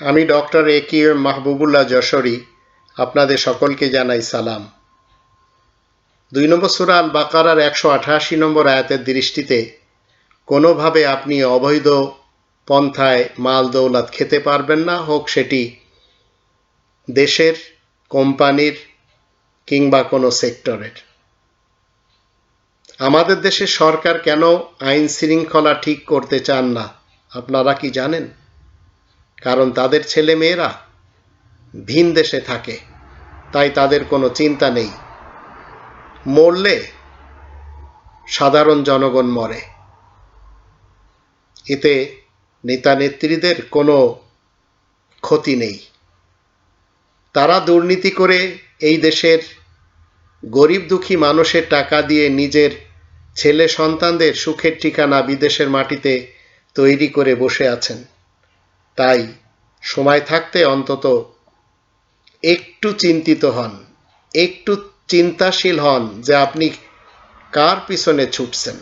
আমি doctor A Q Mahbubullah Jashori, আপনাদের সকলকে জানাই সালাম। দুই নম্বর সুরা আল বাকারার একশো আঠাশি নম্বর আয়াতের দৃষ্টিতে, কোনোভাবে আপনি অবৈধ পন্থায় মাল দৌলাত খেতে পারবেন না, হোক সেটি দেশের, কোম্পানির কিংবা কোনো সেক্টরের। আমাদের দেশের সরকার কেন আইন শৃঙ্খলা ঠিক করতে চান না, আপনারা কি জানেন? কারণ তাদের ছেলে মেয়েরা ভিন দেশে থাকে, তাই তাদের কোনো চিন্তা নেই। মরলে সাধারণ জনগণ মরে। এতে নেতা নেত্রীদের কোনো ক্ষতি নেই। তারা দুর্নীতি করে এই দেশের গরিব দুঃখী মানুষের টাকা দিয়ে নিজের ছেলে সন্তানদের সুখের ঠিকানা বিদেশের মাটিতে তৈরি করে বসে আছেন। তাই সময় থাকতে অন্তত একটু চিন্তিত হন, একটু চিন্তাশীল হন যে আপনি কার পিছনে ছুটছেন।